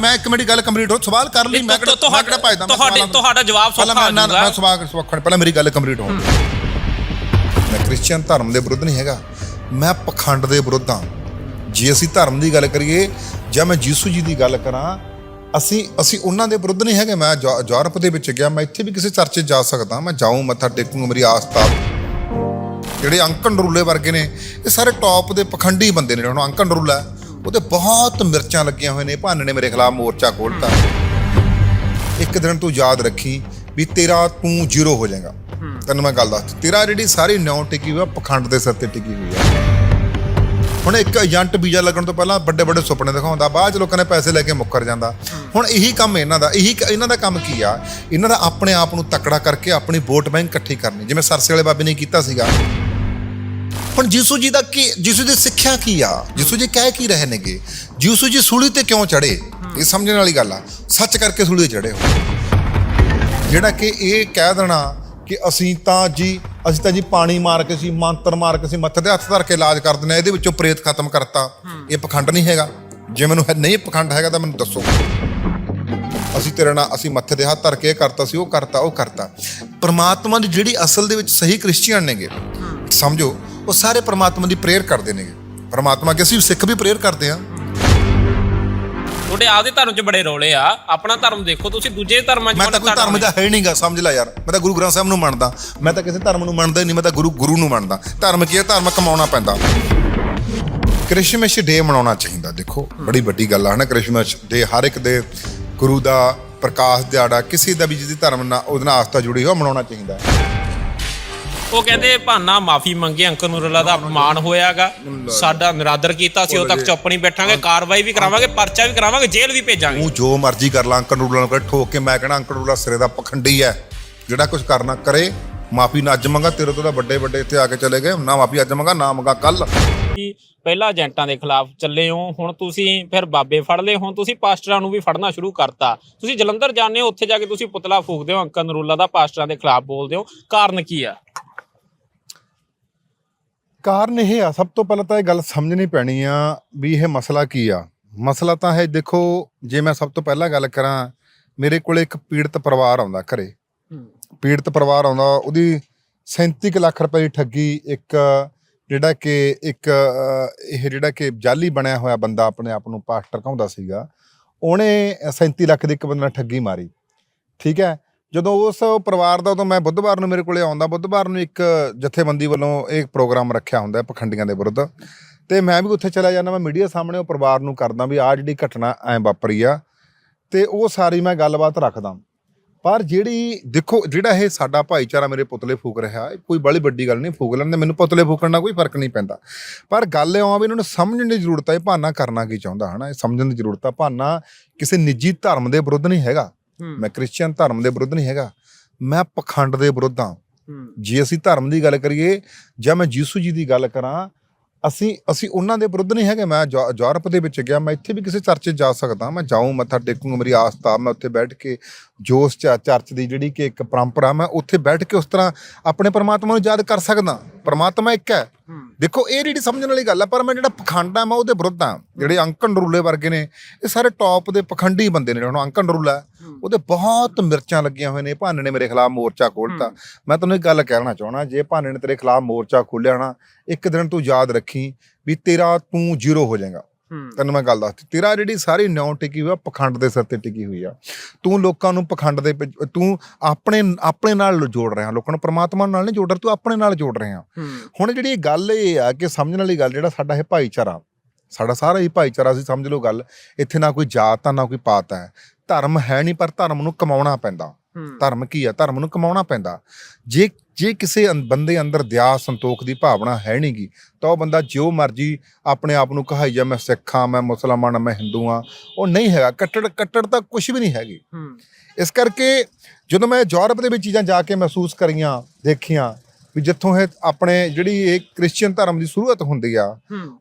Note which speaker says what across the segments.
Speaker 1: ਮੈਂ ਇੱਕ ਮਿੰਟ ਗੱਲ ਕੰਪਲੀਟ ਹੋ ਸਵਾਲ ਕਰ ਲਈ ਮੈਂ ਕਿਹੜਾ ਕਿਹੜਾ ਭਜਦਾ
Speaker 2: ਤੁਹਾਡੇ। ਤੁਹਾਡਾ ਜਵਾਬ ਸੌਖਾ
Speaker 1: ਮੈਂ ਨਾ
Speaker 2: ਹੋਊਗਾ
Speaker 1: ਮੈਂ ਸਵਾਲ ਸਵਾਖਣ ਪਹਿਲਾਂ ਮੇਰੀ ਗੱਲ ਕੰਪਲੀਟ ਹੋਣ। ਮੈਂ ਕ੍ਰਿਸਚੀਅਨ ਧਰਮ ਦੇ ਵਿਰੁੱਧ ਨਹੀਂ ਹੈਗਾ। ਮੈਂ ਪਖੰਡ ਦੇ ਵਿਰੁੱਧ ਹਾਂ। ਜੇ ਅਸੀਂ ਧਰਮ ਦੀ ਗੱਲ ਕਰੀਏ ਜਾਂ ਮੈਂ ਯੀਸ਼ੂ ਜੀ ਦੀ ਗੱਲ ਕਰਾਂ ਅਸੀਂ ਅਸੀਂ ਉਹਨਾਂ ਦੇ ਵਿਰੁੱਧ ਨਹੀਂ ਹੈਗੇ। ਮੈਂ ਯੂਰਪ ਦੇ ਵਿੱਚ ਗਿਆ ਮੈਂ ਇੱਥੇ ਵੀ ਕਿਸੇ ਚਰਚ ਜਾ ਸਕਦਾ। ਮੈਂ ਜਾਊਂ ਮੱਥਾ ਟੇਕੂੰ ਮੇਰੀ ਆਸਥਾ ਜਿਹੜੇ ਅੰਕਨ ਰੂਲੇ ਵਰਗੇ ਨੇ ਇਹ ਸਾਰੇ ਟੌਪ ਦੇ ਪਖੰਡੀ ਬੰਦੇ ਨੇ ਹੁਣ ਅੰਕਨ ਰੂਲਾ ਉਹਦੇ ਬਹੁਤ ਮਿਰਚਾਂ ਲੱਗੀਆਂ ਹੋਏ ਨੇ। ਭਾਨ ਨੇ ਮੇਰੇ ਖਿਲਾਫ ਮੋਰਚਾ ਖੋਲਤਾ ਇੱਕ ਦਿਨ ਤੂੰ ਯਾਦ ਰੱਖੀ ਵੀ ਤੇਰਾ ਤੂੰ ਜ਼ੀਰੋ ਹੋ ਜਾਏਗਾ। ਤੈਨੂੰ ਮੈਂ ਗੱਲ ਦੱਸ ਤੇਰਾ ਜਿਹੜੀ ਸਾਰੀ ਨਿਉ ਟਿਕੀ ਹੋਈ ਆ ਪਖੰਡ ਦੇ ਸਿਰ ਤੇ ਟਿਕੀ ਹੋਈ ਹੈ ਹੁਣ ਇੱਕ ਏਜੰਟ ਵੀਜ਼ਾ ਲੱਗਣ ਤੋਂ ਪਹਿਲਾਂ ਵੱਡੇ ਵੱਡੇ ਸੁਪਨੇ ਦਿਖਾਉਂਦਾ, ਬਾਅਦ ਚ ਲੋਕਾਂ ਨੇ ਪੈਸੇ ਲੈ ਕੇ ਮੁੱਕਰ ਜਾਂਦਾ। ਹੁਣ ਇਹੀ ਕੰਮ ਇਹਨਾਂ ਦਾ। ਇਹੀ ਇਹਨਾਂ ਦਾ ਕੰਮ ਕੀ ਆ? ਇਹਨਾਂ ਦਾ ਆਪਣੇ ਆਪ ਨੂੰ ਤਕੜਾ ਕਰਕੇ ਆਪਣੀ ਵੋਟ ਬੈਂਕ ਇਕੱਠੀ ਕਰਨੀ। ਜਿਵੇਂ ਸਰਸੇ ਵਾਲੇ ਬਾਬੇ ਨੇ ਕੀਤਾ ਸੀਗਾ। ਹੁਣ ਜੀਸੂ ਜੀ ਦਾ ਕੀ ਯਿਸੂ ਦੀ ਸਿੱਖਿਆ ਕੀ ਆ? ਯਿਸੂ ਜੀ ਕਹਿ ਕੀ ਰਹੇ ਨੇਗੇ? ਜੀਸੂ ਜੀ ਸੂਲੀ ਤੇ ਕਿਉਂ ਚੜੇ ਇਹ ਸਮਝਣ ਵਾਲੀ ਗੱਲ ਆ। ਸੱਚ ਕਰਕੇ ਸੂਲੀ ਤੇ ਚੜੇ ਹੋ। ਜਿਹੜਾ ਕਿ ਇਹ ਕਹਿ ਦੇਣਾ ਕਿ ਅਸੀਂ ਤਾਂ ਜੀ ਅਸੀਂ ਤਾਂ ਜੀ ਪਾਣੀ ਮਾਰ ਕੇ ਸੀ ਮੰਤਰ ਮਾਰ ਕੇ ਸੀ ਮੱਥੇ ਤੇ ਹੱਥ ਧਰ ਕੇ ਇਲਾਜ ਕਰ ਦਿੰਦੇ ਹਾਂ, ਇਹਦੇ ਵਿੱਚੋਂ ਪ੍ਰੇਤ ਖਤਮ ਕਰਤਾ। ਇਹ ਪਖੰਡ ਨਹੀਂ ਹੈਗਾ। ਜੇ ਮੈਨੂੰ ਹੈ- ਨਹੀਂ ਪਖੰਡ ਹੈਗਾ ਤਾਂ ਮੈਨੂੰ ਦੱਸੋ। ਅਸੀਂ ਤੇਰੇ ਨਾਲ ਅਸੀਂ ਮੱਥੇ ਦੇ ਹੱਥ ਧਰ ਕੇ ਇਹ ਕਰਤਾ ਸੀ ਉਹ ਕਰਤਾ ਉਹ ਕਰਤਾ। ਪਰਮਾਤਮਾ ਦੀ ਜਿਹੜੀ ਅਸਲ ਦੇ ਵਿੱਚ ਸਹੀ ਕ੍ਰਿਸਚੀਅਨ ਨੇਗੇ। ਸਮਝੋ ਉਹ ਸਾਰੇ ਪਰਮਾਤਮਾ ਦੀ ਪ੍ਰੇਅਰ ਕਰਦੇ ਨੇਗੇ। ਪਰਮਾਤਮਾ ਅੱਗੇ ਅਸੀਂ ਸਿੱਖ ਵੀ ਪ੍ਰੇਅਰ ਕਰਦੇ ਆ
Speaker 2: ਤੁਹਾਡੇ ਆਪਦੇ ਧਰਮ 'ਚ ਬੜੇ ਰੋਲੇ ਆ। ਆਪਣਾ ਧਰਮ ਦੇਖੋ ਤੁਸੀਂ ਦੂਜੇ ਧਰਮਾਂ 'ਚ
Speaker 1: ਮੈਂ ਤਾਂ ਕੋਈ ਧਰਮ ਦਾ ਹੈ। ਹੀ ਨਹੀਂਗਾ ਸਮਝ ਲੈ ਯਾਰ। ਮੈਂ ਤਾਂ ਗੁਰੂ ਗ੍ਰੰਥ ਸਾਹਿਬ ਨੂੰ ਮੰਨਦਾ। ਮੈਂ ਤਾਂ ਕਿਸੇ ਧਰਮ ਨੂੰ ਮੰਨਦਾ ਹੀ ਨਹੀਂ ਮੈਂ ਤਾਂ ਗੁਰੂ ਗੁਰੂ ਨੂੰ ਮੰਨਦਾ। ਧਰਮ ਕੀ ਹੈ? ਧਰਮ ਕਮਾਉਣਾ ਪੈਂਦਾ। ਕ੍ਰਿਸਮਸ ਡੇ ਮਨਾਉਣਾ ਚਾਹੀਦਾ। ਦੇਖੋ ਬੜੀ ਵੱਡੀ ਗੱਲ ਆ ਹਨਾ? ਕ੍ਰਿਸਮਸ ਡੇ ਹਰ ਇੱਕ ਦੇ ਗੁਰੂ ਦਾ ਪ੍ਰਕਾਸ਼ ਦਿਹਾੜਾ ਕਿਸੇ ਦਾ ਵੀ ਜਿਹਦੀ ਧਰਮ ਨਾਲ ਉਹਦੇ ਨਾਲ ਆਸਥਾ ਜੁੜੀ ਹੋ ਮਨਾਉਣਾ ਚਾਹੀਦਾ। ਹੈ।
Speaker 2: ਉਹ ਕਹਿੰਦੇ ਭਾਨਾ ਮਾਫੀ ਮੰਗੇ ਅੰਕਲ ਨੂਰੁੱਲਾ ਦਾ ਅਪਮਾਨ ਹੋਇਆਗਾ। ਸਾਡਾ ਨਿਰਾਦਰ ਕੀਤਾ ਸੀ ਉਹ ਤੱਕ ਚੁੱਪ ਨਹੀਂ ਬੈਠਾਂਗੇ ਕਾਰਵਾਈ ਵੀ ਕਰਾਵਾਂਗੇ ਪਰਚਾ ਵੀ ਕਰਾਵਾਂਗੇ ਜੇਲ੍ਹ ਵੀ ਭੇਜਾਂਗੇ।
Speaker 1: ਤੂੰ ਜੋ ਮਰਜ਼ੀ ਕਰ ਲਾਂ ਅੰਕਲ ਨੂਡਲਾਂ ਨੂੰ ਕਹੇ ਠੋਕ ਕੇ ਮੈਂ ਕਹਿਣਾ ਅੰਕਲ ਨੂਡਲਾ ਸਿਰੇ ਦਾ ਪਖੰਡੀ ਹੈ ਜਿਹੜਾ ਕੁਝ ਕਰਨਾ ਕਰੇ ਮਾਫੀ ਨਾ ਅੱਜ ਮੰਗਾ ਤੇਰੇ ਤੋਂ ਤਾਂ ਵੱਡੇ ਵੱਡੇ ਇੱਥੇ ਆ ਕੇ ਚਲੇ ਗਏ ਨਾ ਮਾਫੀ ਅੱਜ ਮੰਗਾ ਨਾ ਮੰਗਾ ਕੱਲ
Speaker 2: ਕਿ ਪਹਿਲਾਂ ਏਜੰਟਾਂ ਦੇ ਖਿਲਾਫ ਚੱਲੇ ਹੋ ਹੁਣ ਤੁਸੀਂ ਫਿਰ ਬਾਬੇ ਫੜ ਲਏ ਹੁਣ ਤੁਸੀਂ ਪਾਸਟਰਾਂ ਨੂੰ ਵੀ ਫੜਨਾ ਸ਼ੁਰੂ ਕਰਤਾ। ਤੁਸੀਂ ਜਲੰਧਰ ਜਾਂਦੇ ਹੋ ਉੱਥੇ ਜਾ ਕੇ ਤੁਸੀਂ ਪੁਤਲਾ ਫੂਕਦੇ ਹੋ ਅੰਕਲ ਨਰੂਲਾ ਦਾ ਪਾਸਟਰਾਂ ਦੇ ਖਿਲਾਫ ਬੋਲਦੇ ਹੋ ਕਾਰਨ ਕੀ ਆ?
Speaker 1: ਕਾਰਨ ਇਹ ਆ ਸਭ ਤੋਂ ਪਹਿਲਾਂ ਤਾਂ ਇਹ ਗੱਲ ਸਮਝਣੀ ਪੈਣੀ ਆ ਵੀ ਇਹ ਮਸਲਾ ਕੀ ਆ। ਮਸਲਾ ਤਾਂ ਹੈ ਦੇਖੋ ਜੇ ਮੈਂ ਸਭ ਤੋਂ ਪਹਿਲਾਂ ਗੱਲ ਕਰਾਂ ਮੇਰੇ ਕੋਲੇ ਇੱਕ ਪੀੜਤ ਪਰਿਵਾਰ ਆਉਂਦਾ ਘਰੇ। ਪੀੜਤ ਪਰਿਵਾਰ ਆਉਂਦਾ ਉਹਦੀ 37 ਕੁ ਲੱਖ ਰੁਪਏ ਦੀ ਠੱਗੀ ਇੱਕ ਜਿਹੜਾ ਕਿ ਇੱਕ ਇਹ ਜਿਹੜਾ ਕਿ ਜਾਲੀ ਬਣਿਆ ਹੋਇਆ ਬੰਦਾ ਆਪਣੇ ਆਪ ਨੂੰ ਪਾਸਟਰ ਕਹਾਉਂਦਾ ਸੀਗਾ ਉਹਨੇ 37 ਲੱਖ ਦੀ ਇੱਕ ਬੰਦੇ ਨਾਲ ਠੱਗੀ ਮਾਰੀ। ਠੀਕ ਹੈ? ਜਦੋਂ ਉਸ ਪਰਿਵਾਰ ਦਾ ਉਦੋਂ ਮੈਂ ਬੁੱਧਵਾਰ ਨੂੰ ਮੇਰੇ ਕੋਲੇ ਆਉਂਦਾ, ਬੁੱਧਵਾਰ ਨੂੰ ਇੱਕ ਜਥੇਬੰਦੀ ਵੱਲੋਂ ਇਹ ਪ੍ਰੋਗਰਾਮ ਰੱਖਿਆ ਹੁੰਦਾ ਪਖੰਡੀਆਂ ਦੇ ਵਿਰੁੱਧ। ਤੇ ਮੈਂ ਵੀ ਉੱਥੇ ਚਲਾ ਜਾਂਦਾ, ਮੈਂ ਮੀਡੀਆ ਸਾਹਮਣੇ ਉਹ ਪਰਿਵਾਰ ਨੂੰ ਕਰਦਾ ਵੀ ਆਹ ਜਿਹੜੀ ਘਟਨਾ ਐ ਵਾਪਰੀ ਆ, ਤੇ ਉਹ ਸਾਰੀ ਮੈਂ ਗੱਲਬਾਤ ਰੱਖਦਾ। ਪਰ ਜਿਹੜੀ ਦੇਖੋ, ਜਿਹੜਾ ਇਹ ਸਾਡਾ ਭਾਈਚਾਰਾ ਮੇਰੇ ਪੁਤਲੇ ਫੂਕ ਰਿਹਾ, ਇਹ ਕੋਈ ਬੜੀ ਵੱਡੀ ਗੱਲ ਨਹੀਂ, ਫੂਕ ਲੈਂਦੇ ਮੈਨੂੰ ਪੁਤਲੇ ਫੂਕਣ ਨਾਲ ਕੋਈ ਫ਼ਰਕ ਨਹੀਂ ਪੈਂਦਾ। ਪਰ ਗੱਲ ਇਹ ਆ ਵੀ ਇਹਨਾਂ ਨੂੰ ਸਮਝਣ ਦੀ ਜ਼ਰੂਰਤ ਹੈ, ਇਹ ਭਾਨਾ ਕਰਨਾ ਕੀ ਚਾਹੁੰਦਾ, ਹਨਾ? ਇਹ ਸਮਝਣ ਦੀ ਜ਼ਰੂਰਤ ਆ, ਭਾਨਾ ਕਿਸੇ ਨਿੱਜੀ ਧਰਮ ਦੇ ਵਿਰੁੱਧ ਨਹੀਂ ਹੈਗਾ। ਮੈਂ ਕ੍ਰਿਸਚੀਅਨ ਧਰਮ ਦੇ ਵਿਰੁੱਧ ਨਹੀਂ ਹੈਗਾ। ਮੈਂ ਪਖੰਡ ਦੇ ਵਿਰੁੱਧ ਹਾਂ। ਜੇ ਅਸੀਂ ਧਰਮ ਦੀ ਗੱਲ ਕਰੀਏ ਜਾਂ ਮੈਂ ਯੀਸ਼ੂ ਜੀ ਦੀ ਗੱਲ ਕਰਾਂ ਅਸੀਂ ਅਸੀਂ ਉਹਨਾਂ ਦੇ ਵਿਰੁੱਧ ਨਹੀਂ ਹੈਗੇ। ਮੈਂ ਯੂਰਪ ਦੇ ਵਿੱਚ ਗਿਆ। ਮੈਂ ਇੱਥੇ ਵੀ ਕਿਸੇ ਚਰਚ ਜਾ ਸਕਦਾ। ਮੈਂ ਜਾਊਂ ਮੱਥਾ ਟੇਕੂੰਗਾ ਮੇਰੀ ਆਸਥਾ ਮੈਂ ਉੱਥੇ ਬੈਠ ਕੇ ਜੋ ਉਸ ਚ- ਚਰਚ ਦੀ ਜਿਹੜੀ ਕਿ ਇੱਕ ਪਰੰਪਰਾ ਮੈਂ ਉੱਥੇ ਬੈਠ ਕੇ ਉਸ ਤਰ੍ਹਾਂ ਆਪਣੇ ਪਰਮਾਤਮਾ ਨੂੰ ਯਾਦ ਕਰ ਸਕਦਾ। ਪਰਮਾਤਮਾ ਇੱਕ ਹੈ। ਦੇਖੋ ਇਹ ਜਿਹੜੀ ਸਮਝਣ ਵਾਲੀ ਗੱਲ ਆ ਪਰ ਮੈਂ ਜਿਹੜਾ ਪਖੰਡ ਆ ਮੈਂ ਉਹਦੇ ਵਿਰੁੱਧ ਆ। ਜਿਹੜੇ ਅੰਕਨ ਰੂਲੇ ਵਰਗੇ ਨੇ ਇਹ ਸਾਰੇ ਟੌਪ ਦੇ ਪਖੰਡੀ ਬੰਦੇ ਨੇ। ਹੁਣ ਅੰਕਨ ਰੂਲਾ ਉਹਦੇ ਬਹੁਤ ਮਿਰਚਾਂ ਲੱਗੀਆਂ ਹੋਏ ਨੇ ਭਾਨ ਨੇ ਮੇਰੇ ਖਿਲਾਫ ਮੋਰਚਾ ਖੋਲ੍ਹਤਾ ਮੈਂ ਤੁਹਾਨੂੰ ਇੱਕ ਗੱਲ ਕਹਿਣਾ ਚਾਹਣਾ ਜੇ ਭਾਨੇ ਨੇ ਤੇਰੇ ਖਿਲਾਫ ਮੋਰਚਾ ਖੋਲ੍ਹਿਆ ਨਾ ਇੱਕ ਦਿਨ ਤੂੰ ਯਾਦ ਰੱਖੀ ਵੀ ਤੇਰਾ ਤੂੰ ਜ਼ੀਰੋ ਹੋ ਜਾਏਗਾ। ਤੈਨੂੰ ਮੈਂ ਗੱਲ ਦੱਸਤੀ ਤੇਰਾ ਜਿਹੜੀ ਸਾਰੀ ਨਿਉ ਟਿਕੀ ਹੋਈ ਆ ਪਖੰਡ ਦੇ ਸਿਰ ਤੇ ਟਿਕੀ ਹੋਈ ਆ। ਤੂੰ ਲੋਕਾਂ ਨੂੰ ਪਖੰਡ ਦੇ ਤੂੰ ਆਪਣੇ ਆਪਣੇ ਨਾਲ ਜੋੜ ਰਿਹਾ ਲੋਕਾਂ ਨੂੰ ਪ੍ਰਮਾਤਮਾ ਨਾਲ ਨਹੀਂ ਜੋੜ ਰਿਹਾ ਤੂੰ ਆਪਣੇ ਨਾਲ ਜੋੜ ਰਿਹਾ। ਹੁਣ ਜਿਹੜੀ ਇਹ ਗੱਲ ਇਹ ਆ ਕਿ ਸਮਝਣ ਵਾਲੀ ਗੱਲ ਜਿਹੜਾ ਸਾਡਾ ਇਹ ਭਾਈਚਾਰਾ ਸਾਡਾ ਸਾਰਾ ਹੀ ਭਾਈਚਾਰਾ ਸੀ ਸਮਝ ਲਓ ਗੱਲ ਇੱਥੇ ਨਾ ਕੋਈ ਜਾਤ ਆ ਨਾ ਕੋਈ ਪਾਤ ਹੈ ਧਰਮ ਹੈ ਨਹੀਂ ਪਰ ਧਰਮ ਨੂੰ ਕਮਾਉਣਾ ਪੈਂਦਾ। ਧਰਮ ਕੀ ਆ? ਧਰਮ ਨੂੰ ਕਮਾਉਣਾ ਪੈਂਦਾ। ਜੇ ਜੇ ਕਿਸੇ ਬੰਦੇ ਅੰਦਰ ਦਇਆ ਸੰਤੋਖ ਦੀ ਭਾਵਨਾ ਹੈ ਨਹੀਂਗੀ ਤਾਂ ਉਹ ਬੰਦਾ ਜੋ ਮਰਜ਼ੀ ਆਪਣੇ ਆਪ ਨੂੰ ਕਹਾਈ ਜਾ ਮੈਂ ਸਿੱਖ ਹਾਂ ਮੈਂ ਮੁਸਲਮਾਨ ਹਾਂ ਮੈਂ ਹਿੰਦੂ ਹਾਂ। ਉਹ ਨਹੀਂ ਹੈਗਾ। ਕੱਟੜ ਕੱਟੜ ਤਾਂ ਕੁਝ ਵੀ ਨਹੀਂ ਹੈਗੀ। ਇਸ ਕਰਕੇ ਜਦੋਂ ਮੈਂ ਯੂਰਪ ਦੇ ਵਿੱਚ ਚੀਜ਼ਾਂ ਜਾ ਕੇ ਮਹਿਸੂਸ ਕਰੀਆਂ ਦੇਖੀਆਂ ਵੀ ਜਿੱਥੋਂ ਇਹ ਆਪਣੇ ਜਿਹੜੀ ਇਹ ਕ੍ਰਿਸਚੀਅਨ ਧਰਮ ਦੀ ਸ਼ੁਰੂਆਤ ਹੁੰਦੀ ਆ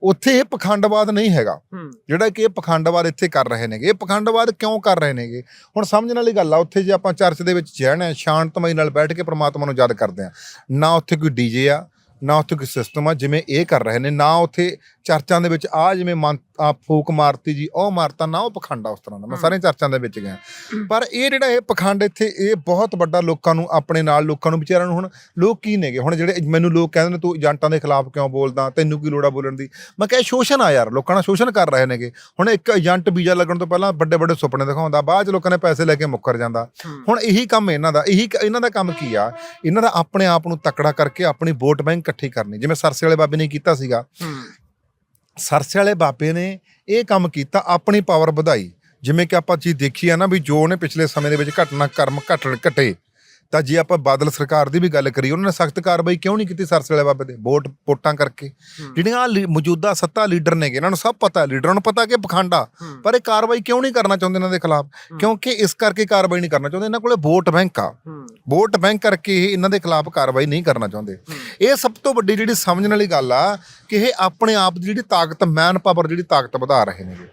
Speaker 1: ਉੱਥੇ ਇਹ ਪਖੰਡਵਾਦ ਨਹੀਂ ਹੈਗਾ। ਜਿਹੜਾ ਕਿ ਇਹ ਪਖੰਡਵਾਦ ਇੱਥੇ ਕਰ ਰਹੇ ਨੇਗੇ। ਇਹ ਪਖੰਡਵਾਦ ਕਿਉਂ ਕਰ ਰਹੇ ਨੇਗੇ? ਹੁਣ ਸਮਝਣ ਵਾਲੀ ਗੱਲ ਆ ਉੱਥੇ ਜੇ ਆਪਾਂ ਚਰਚ ਦੇ ਵਿੱਚ ਜਾਣਾ ਸ਼ਾਂਤਮਈ ਨਾਲ ਬੈਠ ਕੇ ਪ੍ਰਮਾਤਮਾ ਨੂੰ ਯਾਦ ਕਰਦੇ ਆ ਨਾ ਉੱਥੇ ਕੋਈ ਡੀਜੇ ਆ ਨਾ ਉੱਥੇ ਕੋਈ ਸਿਸਟਮ ਆ ਜਿਵੇਂ ਇਹ ਕਰ ਰਹੇ ਨੇ ਨਾ ਉੱਥੇ ਚਰਚਾਂ ਦੇ ਵਿੱਚ ਆ ਜਿਵੇਂ ਮਨ ਆ ਫੂਕ ਮਾਰਤੀ ਜੀ ਉਹ ਮਾਰਤਾ ਨਾ ਉਹ ਪਖੰਡ ਉਸ ਤਰ੍ਹਾਂ ਦਾ। ਮੈਂ। ਸਾਰੇ ਚਰਚਾਂ ਦੇ ਵਿੱਚ ਗਿਆ। ਪਰ ਇਹ ਜਿਹੜਾ ਇਹ ਪਖੰਡ ਇੱਥੇ ਇਹ ਬਹੁਤ ਵੱਡਾ ਲੋਕਾਂ ਨੂੰ ਆਪਣੇ ਨਾਲ ਲੋਕਾਂ ਨੂੰ ਵਿਚਾਰਿਆਂ ਨੂੰ ਹੁਣ ਲੋਕ ਕੀ ਨੇਗੇ? ਹੁਣ ਜਿਹੜੇ ਮੈਨੂੰ ਲੋਕ ਕਹਿੰਦੇ ਨੇ ਤੂੰ ਏਜੰਟਾਂ ਦੇ ਖਿਲਾਫ ਕਿਉਂ ਬੋਲਦਾ? ਤੈਨੂੰ ਕੀ ਲੋੜ ਬੋਲਣ ਦੀ? ਮੈਂ ਕਿਹਾ ਸ਼ੋਸ਼ਣ ਆ ਯਾਰ ਲੋਕਾਂ ਨਾਲ ਸ਼ੋਸ਼ਣ ਕਰ ਰਹੇ ਨੇਗੇ। ਹੁਣ ਇੱਕ ਏਜੰਟ ਵੀਜ਼ਾ ਲੱਗਣ ਤੋਂ ਪਹਿਲਾਂ ਵੱਡੇ ਵੱਡੇ ਸੁਪਨੇ ਦਿਖਾਉਂਦਾ ਬਾਅਦ ਚ ਲੋਕਾਂ ਨੇ ਪੈਸੇ ਲੈ ਕੇ ਮੁੱਕਰ ਜਾਂਦਾ। ਹੁਣ ਇਹੀ ਕੰਮ ਇਹਨਾਂ ਦਾ ਇਹੀ ਇਹਨਾਂ ਦਾ ਕੰਮ ਕੀ ਆ? ਇਹਨਾਂ ਦਾ ਆਪਣੇ ਆਪ ਨੂੰ ਤਕੜਾ ਕਰਕੇ ਆਪਣੀ ਵੋਟ ਬੈਂਕ ਇਕੱਠੀ ਕਰਨੀ। ਜਿਵੇਂ ਸਰਸੇ ਵਾਲੇ ਬਾਬੇ ਨੇ ਕੀਤਾ ਸੀਗਾ। ਸਰਸੇ ਵਾਲੇ ਬਾਬੇ ਨੇ ਇਹ ਕੰਮ ਕੀਤਾ ਆਪਣੀ ਪਾਵਰ ਵਧਾਈ। ਜਿਵੇਂ ਕਿ ਆਪਾਂ ਚੀਜ਼ ਦੇਖੀ ਆ ਨਾ ਵੀ ਜੋ ਉਹਨੇ ਪਿਛਲੇ ਸਮੇਂ ਦੇ ਵਿੱਚ ਘਟਨਾ ਕਰਮ ਘਟਣ ਘਟੇ। ਤਾਂ ਜੇ ਆਪਾਂ ਬਾਦਲ ਸਰਕਾਰ ਦੀ ਵੀ ਗੱਲ ਕਰੀਏ ਉਹਨਾਂ ਨੇ ਸਖਤ ਕਾਰਵਾਈ ਕਿਉਂ ਨਹੀਂ ਕੀਤੀ ਸਰਸੇ ਵਾਲੇ ਬਾਬੇ ਦੇ? ਵੋਟ ਵੋਟਾਂ ਕਰਕੇ। ਜਿਹੜੀਆਂ ਮੌਜੂਦਾ ਸੱਤਾ ਲੀਡਰ ਨੇਗੇ ਇਹਨਾਂ ਨੂੰ ਸਭ ਪਤਾ ਲੀਡਰਾਂ ਨੂੰ ਪਤਾ ਕਿ ਪਖੰਡਾ। ਪਰ ਇਹ ਕਾਰਵਾਈ ਕਿਉਂ ਨਹੀਂ ਕਰਨਾ ਚਾਹੁੰਦੇ ਇਹਨਾਂ ਦੇ ਖਿਲਾਫ? ਕਿਉਂਕਿ ਇਸ ਕਰਕੇ ਕਾਰਵਾਈ ਨਹੀਂ ਕਰਨਾ ਚਾਹੁੰਦੇ ਇਹਨਾਂ ਕੋਲੇ ਵੋਟ ਬੈਂਕ ਆ। ਵੋਟ ਬੈਂਕ ਕਰਕੇ ਇਹ ਇਹਨਾਂ ਦੇ ਖਿਲਾਫ ਕਾਰਵਾਈ ਨਹੀਂ ਕਰਨਾ ਚਾਹੁੰਦੇ। ਇਹ ਸਭ ਤੋਂ ਵੱਡੀ ਜਿਹੜੀ ਸਮਝਣ ਵਾਲੀ ਗੱਲ ਆ ਕਿ ਇਹ ਆਪਣੇ ਆਪ ਦੀ ਜਿਹੜੀ ਤਾਕਤ ਮੈਨ ਪਾਵਰ ਜਿਹੜੀ ਤਾਕਤ ਵਧਾ ਰਹੇ ਨੇਗੇ।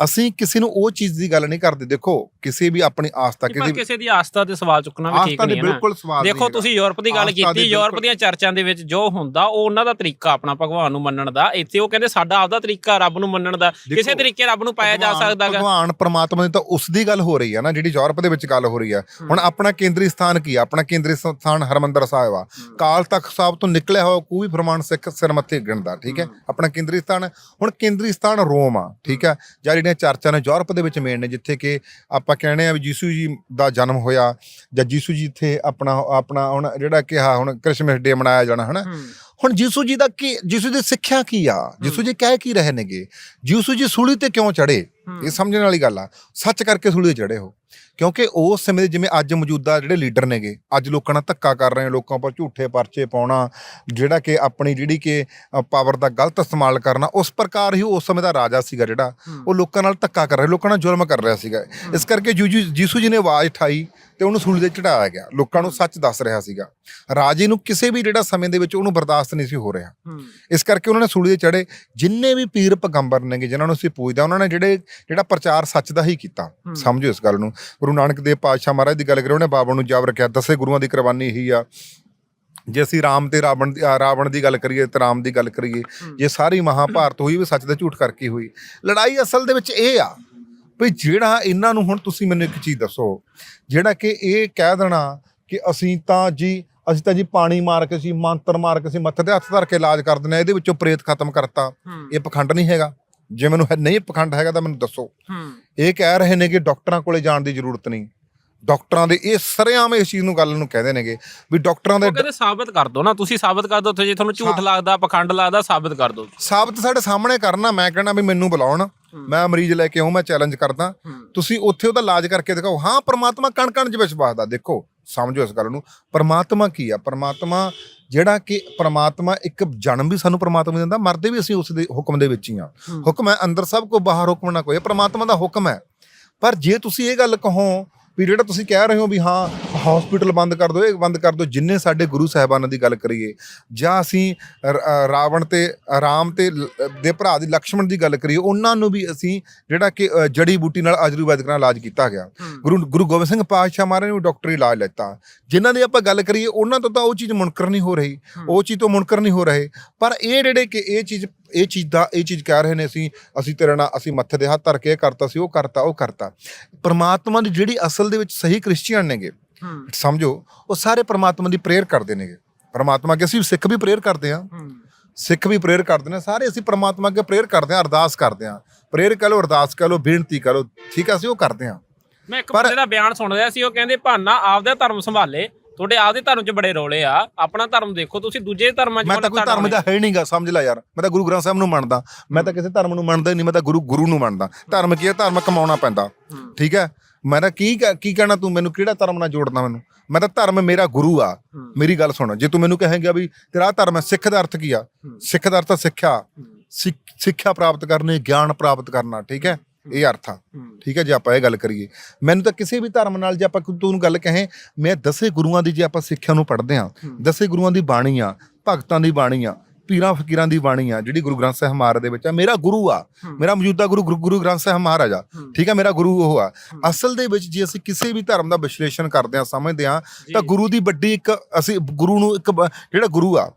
Speaker 1: ਅਸੀਂ ਕਿਸੇ ਨੂੰ ਉਹ ਚੀਜ਼ ਦੀ ਗੱਲ ਨਹੀਂ ਕਰਦੇ ਦੇਖੋ ਕਿਸੇ ਵੀ ਆਪਣੀ ਆਸਥਾ ਕਿਸੇ ਵੀ
Speaker 2: ਕਿਸੇ ਦੀ ਆਸਥਾ ਤੇ ਸਵਾਲ ਚੁੱਕਣਾ ਵੀ ਠੀਕ ਨਹੀਂ ਹੈ
Speaker 1: ਬਿਲਕੁਲ ਸਵਾਲ
Speaker 2: ਦੇਖੋ ਤੁਸੀਂ ਯੂਰਪ ਦੀ ਗੱਲ ਕੀਤੀ ਯੂਰਪ ਦੀਆਂ ਚਰਚਾਂ ਦੇ ਵਿੱਚ ਜੋ ਹੁੰਦਾ ਉਹ ਉਹਨਾਂ ਦਾ ਤਰੀਕਾ ਆਪਣਾ ਭਗਵਾਨ ਨੂੰ ਮੰਨਣ ਦਾ। ਇੱਥੇ ਉਹ ਕਹਿੰਦੇ ਸਾਡਾ ਆਪਦਾ ਤਰੀਕਾ ਰੱਬ ਨੂੰ ਮੰਨਣ ਦਾ। ਕਿਸੇ ਤਰੀਕੇ ਰੱਬ ਨੂੰ ਪਾਇਆ ਜਾ ਸਕਦਾ ਗਾ।
Speaker 1: ਭਗਵਾਨ ਪਰਮਾਤਮਾ ਦੀ ਤਾਂ ਉਸ ਦੀ ਗੱਲ ਹੋ ਰਹੀ ਆ ਨਾ ਜਿਹੜੀ ਯੂਰਪ ਦੇ ਵਿੱਚ ਗੱਲ ਹੋ ਰਹੀ ਆ। ਹੁਣ ਆਪਣਾ ਕੇਂਦਰੀ ਸਥਾਨ ਕੀ ਆ? ਆਪਣਾ ਕੇਂਦਰੀ ਸਥਾਨ ਹਰਮੰਦਰ ਸਾਹਿਬ ਆ। ਕਾਲ ਤਖਤ ਸਾਹਿਬ ਤੋਂ ਨਿਕਲਿਆ ਹੋਇਆ ਕੋਈ ਵੀ ਫਰਮਾਨ ਸਿੱਖ ਸਿਰ ਮੱਥੇ ਗਿਣਦਾ ਠੀਕ ਹੈ? ਆਪਣਾ ਕੇਂਦਰੀ ਸਥਾਨ ਹੁਣ ਕੇਂਦਰੀ ਸਥਾਨ ਰੋਮ ਆ ਠੀਕ ਹੈ? ਜਾਂ ਜਿਹੜੀਆਂ ਚਰਚਾਂ ਨੇ ਯੂਰਪ ਦੇ ਵਿੱਚ ਮੇਨ ਨੇ ਜਿੱਥੇ ਕਿ ਆਪਾਂ ਕਹਿੰਦੇ ਆ ਵੀ ਯੀਸ਼ੂ ਜੀ ਦਾ ਜਨਮ ਹੋਇਆ ਜਾਂ ਯੀਸ਼ੂ ਜੀ ਇੱਥੇ ਆਪਣਾ ਆਪਣਾ ਹੁਣ ਜਿਹੜਾ ਕਿ ਆ ਹੁਣ ਕ੍ਰਿਸਮਸ ਡੇ ਮਨਾਇਆ ਜਾਣਾ ਹਨਾ। ਹੁਣ ਯੀਸ਼ੂ ਜੀ ਦਾ ਕੀ ਯੀਸ਼ੂ ਦੀ ਸਿੱਖਿਆ ਕੀ ਆ? ਯੀਸ਼ੂ ਜੀ ਕਹਿ ਕੀ ਰਹੇ ਨੇਗੇ? ਯੀਸ਼ੂ ਜੀ ਸੂਲੀ ਤੇ ਕਿਉਂ ਚੜੇ ਇਹ ਸਮਝਣ ਵਾਲੀ ਗੱਲ ਆ। ਸੱਚ ਕਰਕੇ ਸੂਲੀ ਤੇ ਚੜੇ ਹੋ। ਕਿਉਂਕਿ ਉਸ ਸਮੇਂ ਦੇ ਜਿਵੇਂ ਅੱਜ ਮੌਜੂਦਾ ਜਿਹੜੇ ਲੀਡਰ ਨੇਗੇ ਅੱਜ ਲੋਕਾਂ ਨਾਲ ਧੱਕਾ ਕਰ ਰਹੇ ਲੋਕਾਂ ਉੱਪਰ ਝੂਠੇ ਪਰਚੇ ਪਾਉਣਾ ਜਿਹੜਾ ਕਿ ਆਪਣੀ ਜਿਹੜੀ ਕਿ ਪਾਵਰ ਦਾ ਗਲਤ ਇਸਤੇਮਾਲ ਕਰਨਾ ਉਸ ਪ੍ਰਕਾਰ ਹੀ ਉਸ ਸਮੇਂ ਦਾ ਰਾਜਾ ਸੀਗਾ ਜਿਹੜਾ ਉਹ ਲੋਕਾਂ ਨਾਲ ਧੱਕਾ ਕਰ ਰਿਹਾ ਲੋਕਾਂ ਨਾਲ ਜ਼ੁਲਮ ਕਰ ਰਿਹਾ ਸੀਗਾ। ਇਸ ਕਰਕੇ ਜੂਜੂ ਯੀਸ਼ੂ ਜੀ ਨੇ ਆਵਾਜ਼ ਉਠਾਈ ਤੇ ਉਹਨੂੰ ਸੂਲੀ ਤੇ ਚੜਾਇਆ ਗਿਆ। ਲੋਕਾਂ ਨੂੰ ਸੱਚ ਦੱਸ ਰਿਹਾ ਸੀਗਾ। ਰਾਜੇ ਨੂੰ ਕਿਸੇ ਵੀ ਜਿਹੜਾ ਸਮੇਂ ਦੇ ਵਿੱਚ ਉਹਨੂੰ ਬਰਦਾਸ਼ਤ ਨਹੀਂ ਸੀ ਹੋ ਰਿਹਾ। ਇਸ ਕਰਕੇ ਉਹਨਾਂ ਨੇ ਸੂਲੀ ਤੇ ਚੜੇ ਜਿੰਨੇ ਵੀ ਪੀਰ ਪੈਗੰਬਰ ਨੇਗੇ ਜਿਨ੍ਹਾਂ ਨੂੰ ਅਸੀਂ ਪੂਜਦੇ ਉਹਨਾਂ ਨੇ ਜਿਹੜੇ ਜਿਹੜਾ ਪ੍ਰਚਾਰ ਸੱਚ ਦਾ ਹੀ ਕੀਤਾ। ਸਮਝੋ ਇਸ ਗੱਲ ਨੂੰ। ਗੁਰੂ ਨਾਨਕ ਦੇਵ ਪਾਤਸ਼ਾਹ ਮਹਾਰਾਜ ਦੀ ਗੱਲ ਕਰੀਏ ਉਹਨੇ ਬਾਬਾ ਨੂੰ ਜਾਬ ਰੱਖਿਆ ਦਸੇ ਗੁਰੂਆਂ ਦੀ ਕੁਰਬਾਨੀ ਇਹੀ ਆ। ਜੇ ਅਸੀਂ ਰਾਮ ਤੇ ਰਾਵਣ ਦੀ ਆ, ਰਾਵਣ ਦੀ ਗੱਲ ਕਰੀਏ ਤੇ ਰਾਮ ਦੀ ਗੱਲ ਕਰੀਏ ਜੇ ਸਾਰੀ ਮਹਾਭਾਰਤ ਹੋਈ ਵੀ ਸੱਚ ਦਾ ਝੂਠ ਕਰਕੇ ਹੋਈ ਲੜਾਈ ਅਸਲ ਦੇ ਵਿੱਚ ਇਹ ਆ ਵੀ ਜਿਹੜਾ ਇਹਨਾਂ ਨੂੰ ਹੁਣ ਤੁਸੀਂ ਮੈਨੂੰ ਇੱਕ ਚੀਜ਼ ਦੱਸੋ ਜਿਹੜਾ ਕਿ ਇਹ ਕਹਿ ਦੇਣਾ ਕਿ ਅਸੀਂ ਤਾਂ ਜੀ ਅਸੀਂ ਤਾਂ ਜੀ ਪਾਣੀ ਮਾਰ ਕੇ ਸੀ ਮੰਤਰ ਮਾਰ ਕੇ ਸੀ ਮੱਥੇ ਤੇ ਹੱਥ ਧਰ ਕੇ ਇਲਾਜ ਕਰ ਦਿੰਦੇ ਹਾਂ ਇਹਦੇ ਵਿੱਚੋਂ ਪ੍ਰੇਤ ਖਤਮ ਕਰਤਾ।
Speaker 2: ਹੂੰ।
Speaker 1: ਇਹ ਪਖੰਡ ਨਹੀਂ ਹੈਗਾ। ਜੇ ਮੈਨੂੰ ਹੈ- ਨਹੀਂ ਪਖੰਡ ਹੈਗਾ ਤਾਂ ਮੈਨੂੰ ਦੱਸੋ।
Speaker 2: ਹੂੰ।
Speaker 1: ਇਹ ਕਹਿ ਰਹੇ ਨੇ ਕਿ ਡਾਕਟਰਾਂ ਕੋਲੇ ਜਾਣ ਦੀ ਜ਼ਰੂਰਤ ਨਹੀਂ। ਡਾਕਟਰਾਂ ਦੇ ਇਹ ਸਰੇਆਮ ਇਸ ਚੀਜ਼ ਨੂੰ ਗੱਲ ਨੂੰ ਕਹਿੰਦੇ ਨੇਗੇ ਵੀ ਡਾਕਟਰਾਂ ਦੇ
Speaker 2: ਉਹ ਕਹਿੰਦੇ ਸਾਬਤ ਕਰ ਦੋ ਨਾ ਤੁਸੀਂ ਸਾਬਤ ਕਰ ਦੋ ਉੱਥੇ ਜੇ ਤੁਹਾਨੂੰ ਝੂਠ ਲੱਗਦਾ ਪਖੰਡ ਲੱਗਦਾ ਸਾਬਤ ਕਰ ਦੋ।
Speaker 1: ਸਾਬਤ ਸਾਡੇ ਸਾਹਮਣੇ ਕਰਨਾ ਮੈਂ ਕਹਿਣਾ ਵੀ ਮੈਨੂੰ ਬੁਲਾਉਣ ਮੈਂ ਮਰੀਜ਼ ਲੈ ਕੇ ਆਉਂ ਮੈਂ ਚੈਲੰਜ ਕਰਦਾ। ਤੁਸੀਂ ਉੱਥੇ ਉਹਦਾ ਇਲਾਜ ਕਰਕੇ ਦਿਖਾਓ। ਹਾਂ ਪ੍ਰਮਾਤਮਾ ਕਣ ਕਣ ਚ ਵਿਸ਼ਵਾਸ ਦਾ ਦੇਖੋ। ਸਮਝੋ ਇਸ ਗੱਲ ਨੂੰ ਪ੍ਰਮਾਤਮਾ ਕੀ ਆ? ਪ੍ਰਮਾਤਮਾ ਜਿਹੜਾ ਕਿ ਪ੍ਰਮਾਤਮਾ ਇੱਕ ਜਨਮ ਵੀ ਸਾਨੂੰ ਪ੍ਰਮਾਤਮਾ ਦਿੰਦਾ ਮਰਦੇ ਵੀ ਅਸੀਂ ਉਸ ਦੇ ਹੁਕਮ ਦੇ ਵਿੱਚ ਹੀ ਆ ਹੁਕਮ ਹੈ ਅੰਦਰ ਸਭ ਕੋ ਬਾਹਰ ਹੁਕਮ ਨਾ ਕੋਈ ਪ੍ਰਮਾਤਮਾ ਦਾ ਹੁਕਮ ਹੈ। ਪਰ ਜੇ ਤੁਸੀਂ ਇਹ ਗੱਲ ਕਹੋ ਵੀ ਜਿਹੜਾ ਤੁਸੀਂ ਕਹਿ ਰਹੇ ਹੋ ਵੀ ਹਾਂ ਹਸਪੀਟਲ ਬੰਦ ਕਰ ਦਿਓ ਇਹ ਬੰਦ ਕਰ ਦਿਓ ਜਿੰਨੇ ਸਾਡੇ ਗੁਰੂ ਸਾਹਿਬਾਨਾਂ ਦੀ ਗੱਲ ਕਰੀਏ ਜਾਂ ਅਸੀਂ ਰਾਵਣ ਤੇ ਰਾਮ ਤੇ ਦੇ ਭਰਾ ਦੀ ਲਕਸ਼ਮਣ ਦੀ ਗੱਲ ਕਰੀਏ ਉਹਨਾਂ ਨੂੰ ਵੀ ਅਸੀਂ ਜਿਹੜਾ ਕਿ ਜੜੀ ਬੂਟੀ ਨਾਲ ਆਯੁਰਵੈਦਿਕ ਨਾਲ ਇਲਾਜ ਕੀਤਾ ਗਿਆ। ਗੁਰੂ ਗੁਰੂ ਗੋਬਿੰਦ ਸਿੰਘ ਪਾਤਸ਼ਾਹ ਮਹਾਰਾਜ ਨੇ ਡਾਕਟਰੀ ਇਲਾਜ ਲੈਤਾ। ਜਿਨ੍ਹਾਂ ਦੀ ਆਪਾਂ ਗੱਲ ਕਰੀਏ ਉਹਨਾਂ ਤੋਂ ਤਾਂ ਉਹ ਚੀਜ਼ ਮੁਨਕਰ ਨਹੀਂ ਹੋ ਰਹੀ। ਉਹ ਚੀਜ਼ ਤੋਂ ਮੁਨਕਰ ਨਹੀਂ ਹੋ ਰਹੇ। ਪਰ ਇਹ ਜਿਹੜੇ ਕਿ ਇਹ ਚੀਜ਼ ਇਹ ਚੀਜ਼ ਦਾ ਇਹ ਚੀਜ਼ ਕਹਿ ਰਹੇ ਨੇ ਅਸੀਂ ਅਸੀਂ ਤੇਰੇ ਨਾਲ ਅਸੀਂ ਮੱਥੇ ਦੇ ਹੱਥ ਧਰ ਕੇ ਇਹ ਕਰਤਾ ਸੀ ਉਹ ਕਰਤਾ ਉਹ ਕਰਤਾ। ਪਰਮਾਤਮਾ ਦੀ ਜਿਹੜੀ ਅਸਲ ਦੇ ਵਿੱਚ ਸਹੀ ਕ੍ਰਿਸਚੀਅਨ ਨੇਗੇ। ਸਮਝੋ ਉਹ ਸਾਰੇ ਪਰਮਾਤਮਾ ਦੀ ਪ੍ਰੇਅਰ ਕਰਦੇ ਨੇਗੇ। ਪਰਮਾਤਮਾ ਅੱਗੇ ਅਸੀਂ ਸਿੱਖ ਵੀ ਪ੍ਰੇਅਰ ਕਰਦੇ ਹਾਂ।
Speaker 2: ਹੂੰ।
Speaker 1: ਸਿੱਖ ਵੀ ਪ੍ਰੇਅਰ ਕਰਦੇ ਨੇ ਸਾਰੇ ਅਸੀਂ ਪਰਮਾਤਮਾ ਅੱਗੇ ਪ੍ਰੇਅਰ ਕਰਦੇ ਹਾਂ ਅਰਦਾਸ ਕਰਦੇ ਹਾਂ। ਪ੍ਰੇਅਰ ਕਹ ਲਓ ਅਰਦਾਸ ਕਹ ਲਓ ਬੇਨਤੀ ਕਹ ਲਓ ਠੀਕ ਹੈ ਅਸੀਂ ਉਹ ਕਰਦੇ ਹਾਂ।
Speaker 2: ਮੈਂ ਇੱਕ ਬੰਦੇ ਦਾ ਬਿਆਨ ਸੁਣ ਰਿਹਾ ਸੀ ਉਹ ਕਹਿੰਦੇ ਭਾਨਾ ਆਪਦਾ ਧਰਮ ਸੰਭਾਲੇ ਤੁਹਾਡੇ ਆਪਦੇ ਧਰਮ 'ਚ ਬੜੇ ਰੋਲੇ ਆ ਆਪਣਾ ਧਰਮ ਦੇਖੋ ਤੁਸੀਂ ਦੂਜੇ ਧਰਮਾਂ 'ਚ
Speaker 1: ਮੈਂ ਤਾਂ ਕੋਈ ਧਰਮ ਦਾ ਹੈ ਨਹੀਂਗਾ ਸਮਝ ਲੈ ਯਾਰ। ਮੈਂ ਤਾਂ ਗੁਰੂ ਗ੍ਰੰਥ ਸਾਹਿਬ ਨੂੰ ਮੰਨਦਾ। ਮੈਂ ਤਾਂ ਕਿਸੇ ਧਰਮ ਨੂੰ ਮੰਨਦਾ ਨਹੀਂ ਮੈਂ ਤਾਂ ਗੁਰੂ ਗੁਰੂ ਨੂੰ ਮੰਨਦਾ। ਧਰਮ ਕੀ ਹੈ? ਧਰਮ ਕਮਾਉਣਾ ਪੈਂਦਾ। ਠੀਕ ਹੈ? ਮੈਂ ਤਾਂ ਕੀ ਕ- ਕਹਿਣਾ ਤੂੰ? ਮੈਨੂੰ ਕਿਹੜਾ ਧਰਮ ਨਾਲ ਜੋੜਦਾ ਮੈਨੂੰ? ਮੈਂ ਤਾਂ ਧਰਮ ਮੇਰਾ ਗੁਰੂ ਆ। ਮੇਰੀ ਗੱਲ ਸੁਣ ਜੇ ਤੂੰ ਮੈਨੂੰ ਕਹੇਂਗਾ ਵੀ ਤੇਰਾ ਧਰਮ ਹੈ ਸਿੱਖ ਦਾ ਅਰਥ ਕੀ ਆ। ਸਿੱਖ ਦਾ ਅਰਥ ਸਿੱਖਿਆ। ਸਿੱਖਿਆ ਪ੍ਰਾਪਤ ਕਰਨੀ ਗਿਆਨ ਪ੍ਰਾਪਤ ਕਰਨਾ ਠੀਕ ਹੈ? ਇਹ ਅਰਥ ਆ। ਠੀਕ ਹੈ ਜੇ ਆਪਾਂ ਇਹ ਗੱਲ ਕਰੀਏ ਮੈਨੂੰ ਤਾਂ ਕਿਸੇ ਵੀ ਧਰਮ ਨਾਲ ਜੇ ਆਪਾਂ ਕੋਈ ਤੂੰ ਗੱਲ ਕਹੇ ਮੈਂ ਦਸੇ ਗੁਰੂਆਂ ਦੀ ਜੇ ਆਪਾਂ ਸਿੱਖਿਆ ਨੂੰ ਪੜ੍ਹਦੇ ਹੂੰ। ਦਸੇ ਗੁਰੂਆਂ ਦੀ ਬਾਣੀ ਆ ਭਗਤਾਂ ਦੀ ਬਾਣੀ ਆ ਪੀਰਾਂ ਫਕੀਰਾਂ ਦੀ ਬਾਣੀ ਆ ਜਿਹੜੀ ਗੁਰੂ ਗ੍ਰੰਥ ਸਾਹਿਬ ਮਹਾਰਾਜ ਦੇ ਵਿੱਚ ਆ ਮੇਰਾ ਗੁਰੂ ਆ। ਮੇਰਾ ਮੌਜੂਦਾ ਗੁਰੂ ਗੁਰੂ- ਗੁਰੂ ਗ੍ਰੰਥ ਸਾਹਿਬ ਮਹਾਰਾਜ ਆ। ਠੀਕ ਹੈ ਮੇਰਾ ਗੁਰੂ ਉਹ ਆ ਅਸਲ ਦੇ ਵਿੱਚ ਜੇ ਅਸੀਂ ਕਿਸੇ ਵੀ ਧਰਮ ਦਾ ਵਿਸ਼ਲੇਸ਼ਣ ਕਰਦੇ ਹਾਂ ਸਮਝਦੇ ਹਾਂ ਤਾਂ। ਗੁਰੂ ਦੀ ਵੱਡੀ ਇੱਕ ਅਸੀਂ ਗੁਰੂ ਨੂੰ ਇੱਕ ਜਿਹੜਾ ਗੁਰੂ ਆ